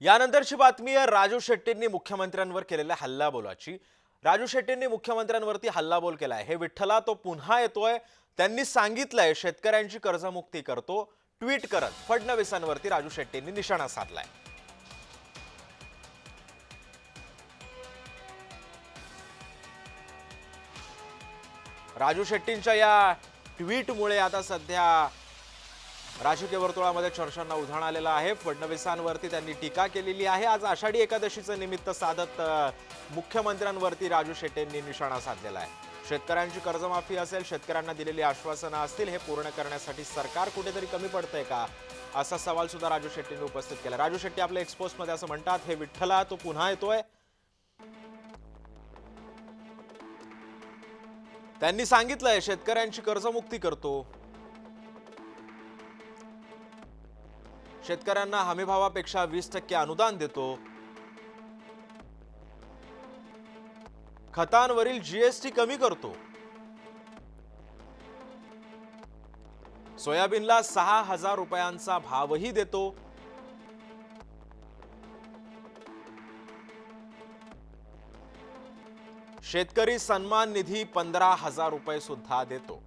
यानंतरची बातमी आहे राजू शेट्टींनी मुख्यमंत्र्यांवर केलेल्या हल्लाबोलाची. राजू शेट्टींनी मुख्यमंत्र्यांवरती हल्लाबोल आहे हे विठ्ठला तो पुन्हा येतोय. त्यांनी सांगितलंय शेतकऱ्यांची कर्जमुक्ती करतो. ट्विट करत फडणवीसांवरती राजू शेट्टींनी निशाणा साधलाय. राजू शेट्टींच्या या ट्विटमुळे आता सध्या राजकीय वर्तुळामध्ये चर्चांना उधाण आलेलं आहे. फडणवीसांवरती त्यांनी टीका केलेली आहे. आज आषाढी एकादशीचं निमित्त साधत मुख्यमंत्र्यांवरती राजू शेट्टींनी निशाणा साधलेला आहे. शेतकऱ्यांची कर्जमाफी असेल शेतकऱ्यांना दिलेली आश्वासनं असतील हे पूर्ण करण्यासाठी सरकार कुठेतरी कमी पडतंय का? असा सवाल सुद्धा राजू शेट्टींनी उपस्थित केला. राजू शेट्टी आपल्या एक्सपोस्टमध्ये असं म्हणतात हे विठ्ठला तो पुन्हा येतोय. त्यांनी सांगितलंय शेतकऱ्यांची कर्जमुक्ती करतो. शेतकऱ्यांना हमीभावापेक्षा वीस टक्के अनुदान देतो. खतांवरील जीएसटी कमी करतो. सोयाबीनला सहा हजार रुपयांचा भावही देतो. शेतकरी सन्मान निधी पंधरा हजार रुपये सुद्धा देतो.